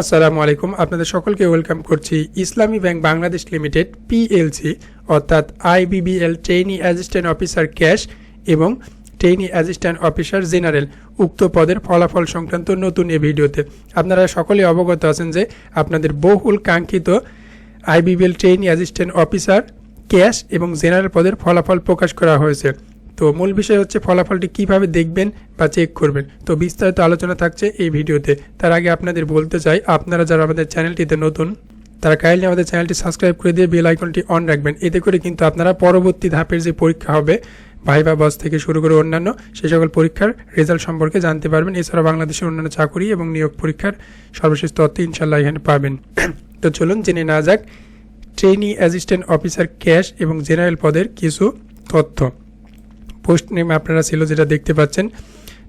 আসসালামু আলাইকুম। আপনাদের সকলকে ওয়েলকাম করছি Islami bank Bangladesh limited, PLC, অর্থাৎ IBBL trainee assistant officer cash এবং ট্রেনি অ্যাসিস্ট্যান্ট অফিসার জেনারেল উক্ত পদের ফলাফল সংক্রান্ত নতুন এ ভিডিওতে আপনারা সকলে অবগত আছেন যে আপনাদের বহুল কাঙ্ক্ষিত IBBL trainee assistant officer, cash এবং জেনারেল পদের ফলাফল প্রকাশ করা হয়েছে। তো মূল বিষয় হচ্ছে ফলাফলটি কীভাবে দেখবেন বা চেক করবেন। তো বিস্তারিত আলোচনা থাকছে এই ভিডিওতে। তার আগে আপনাদের বলতে চাই, আপনারা যারা আমাদের চ্যানেলটিতে নতুন, তারা কাইন্ডলি আমাদের চ্যানেলটি সাবস্ক্রাইব করে দিয়ে বেল আইকনটি অন রাখবেন। এতে করে কিন্তু আপনারা পরবর্তী ধাপের যে পরীক্ষা হবে ভাইবা বস থেকে শুরু করে অন্যান্য সেই সকল পরীক্ষার রেজাল্ট সম্পর্কে জানতে পারবেন। এছাড়া বাংলাদেশের অন্যান্য চাকরি এবং নিয়োগ পরীক্ষার সর্বশেষ তথ্য ইনশাল্লাহ এখানে পাবেন। তো চলুন জেনে না যাক ট্রেনি অ্যাসিস্ট্যান্ট অফিসার ক্যাশ এবং জেনারেল পদের কিছু তথ্য। পোস্ট নেম আপনারা ছিল যেটা দেখতে পাচ্ছেন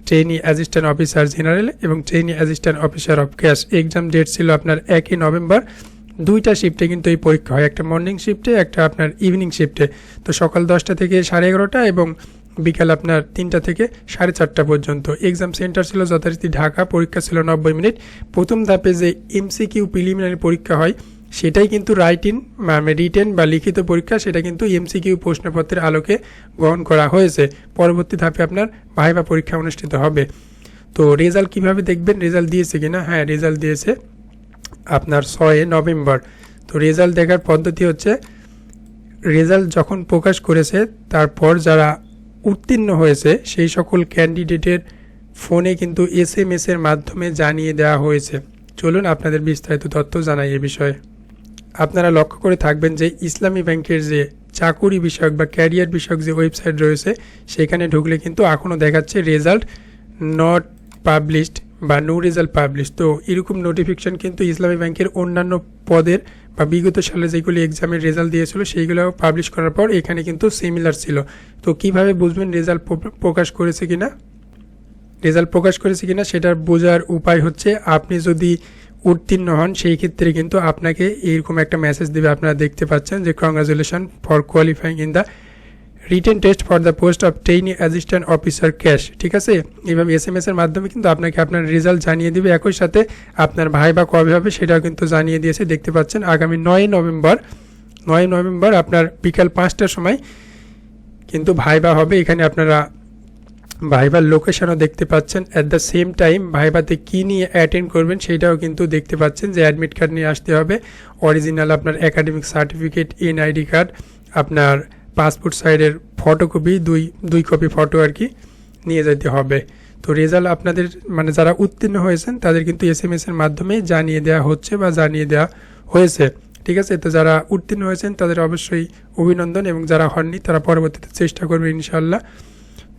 ট্রেনি অ্যাসিস্ট্যান্ট অফিসার জেনারেল এবং trainee assistant officer of cash exam date ছিল আপনার একই নভেম্বর দুইটা শিফটে কিন্তু এই পরীক্ষা হয়। একটা মর্নিং শিফটে একটা আপনার ইভিনিং শিফটে তো সকাল দশটা থেকে সাড়ে এগারোটা এবং বিকাল আপনার তিনটা থেকে সাড়ে চারটা পর্যন্ত। এক্সাম সেন্টার ছিল যথারীতি ঢাকা, পরীক্ষা ছিল নব্বই মিনিট। প্রথম ধাপে যে এমসিকিউ প্রিলিমিনারি পরীক্ষা হয় সেটাই কিন্তু রাইট ইন রিটেন বা লিখিত পরীক্ষা, সেটা কিন্তু এমসিকিউ প্রশ্নপত্রের আলোকে গ্রহণ করা হয়েছে। পরবর্তী ধাপে আপনার ভাইবা পরীক্ষা অনুষ্ঠিত হবে। তো রেজাল্ট কীভাবে দেখবেন? রেজাল্ট দিয়েছে কিনা? হ্যাঁ রেজাল্ট দিয়েছে আপনার ছয় নভেম্বর। তো রেজাল্ট দেখার পদ্ধতি হচ্ছে রেজাল্ট যখন প্রকাশ করেছে, তারপর যারা উত্তীর্ণ হয়েছে, সেই সকল ক্যান্ডিডেটের ফোনে কিন্তু এস এম এর মাধ্যমে জানিয়ে দেওয়া হয়েছে। চলুন আপনাদের বিস্তারিত তথ্য জানাই এ বিষয়ে। আপনারা লক্ষ্য করে থাকবেন যে ইসলামী ব্যাংকের যে চাকুরি বিষয়ক বা ক্যারিয়ার বিষয়ক যে ওয়েবসাইট রয়েছে, সেখানে ঢুকলে কিন্তু এখনও দেখাচ্ছে রেজাল্ট নট পাবলিশড বা নো রেজাল্ট পাবলিশ তো এরকম নোটিফিকেশন কিন্তু ইসলামী ব্যাংকের অন্যান্য পদের বা বিগত সালে যেগুলি এক্সামের রেজাল্ট দিয়েছিল সেইগুলো পাবলিশ করার পর এখানে কিন্তু সিমিলার ছিল। তো কীভাবে বুঝবেন রেজাল্ট প্রকাশ করেছে কিনা? রেজাল্ট প্রকাশ করেছে কিনা, সেটার বোঝার উপায় হচ্ছে আপনি যদি উত্তীর্ণ হন, সেই ক্ষেত্রে কিন্তু আপনাকে এরকম একটা মেসেজ দেবে। আপনারা দেখতে পাচ্ছেন যে congratulation for qualifying in the written test for the post of trainee assistant officer cash ঠিক আছে? এইভাবে এস এম এস এর মাধ্যমে কিন্তু আপনাকে আপনার রেজাল্ট জানিয়ে দিবে। একই সাথে আপনার ভাই বা কবে হবে সেটাও কিন্তু জানিয়ে দিয়েছে। দেখতে পাচ্ছেন, আগামী নয় নভেম্বর নয় নভেম্বর আপনার বিকাল পাঁচটার সময় কিন্তু ভাইবা হবে। এখানে আপনারা ভাইবার লোকেশনও দেখতে পাচ্ছেন। অ্যাট দ্য সেম টাইম ভাইবাতে কী নিয়ে অ্যাটেন্ড করবেন সেটাও কিন্তু দেখতে পাচ্ছেন যে অ্যাডমিট কার্ড নিয়ে আসতে হবে। অরিজিনাল আপনার একাডেমিক সার্টিফিকেট এনআইডি কার্ড আপনার পাসপোর্ট সাইডের ফটোকপি দুই দুই কপি ফটো আর কি নিয়ে যেতে হবে। তো রেজাল্ট আপনাদের মানে যারা উত্তীর্ণ হয়েছেন, তাদের কিন্তু এস এম এর মাধ্যমে জানিয়ে দেওয়া হচ্ছে বা জানিয়ে দেওয়া হয়েছে। ঠিক আছে? তো যারা উত্তীর্ণ হয়েছেন, তাদের অবশ্যই অভিনন্দন এবং যারা হননি, তারা পরবর্তীতে চেষ্টা করবে ইনশাল্লাহ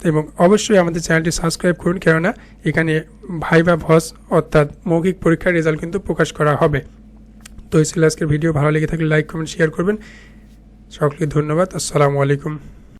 এবং অবশ্যই আমাদের চ্যানেলটি সাবস্ক্রাইব করুন, কেননা এখানে ভাইবা ভস অর্থাৎ মৌখিক পরীক্ষার রেজাল্ট কিন্তু প্রকাশ করা হবে। তো এই ছিল ভিডিও। ভালো লেগে থাকলে লাইক, কমেন্ট, শেয়ার করবেন। সকলকে ধন্যবাদ। আসসালামু আলাইকুম।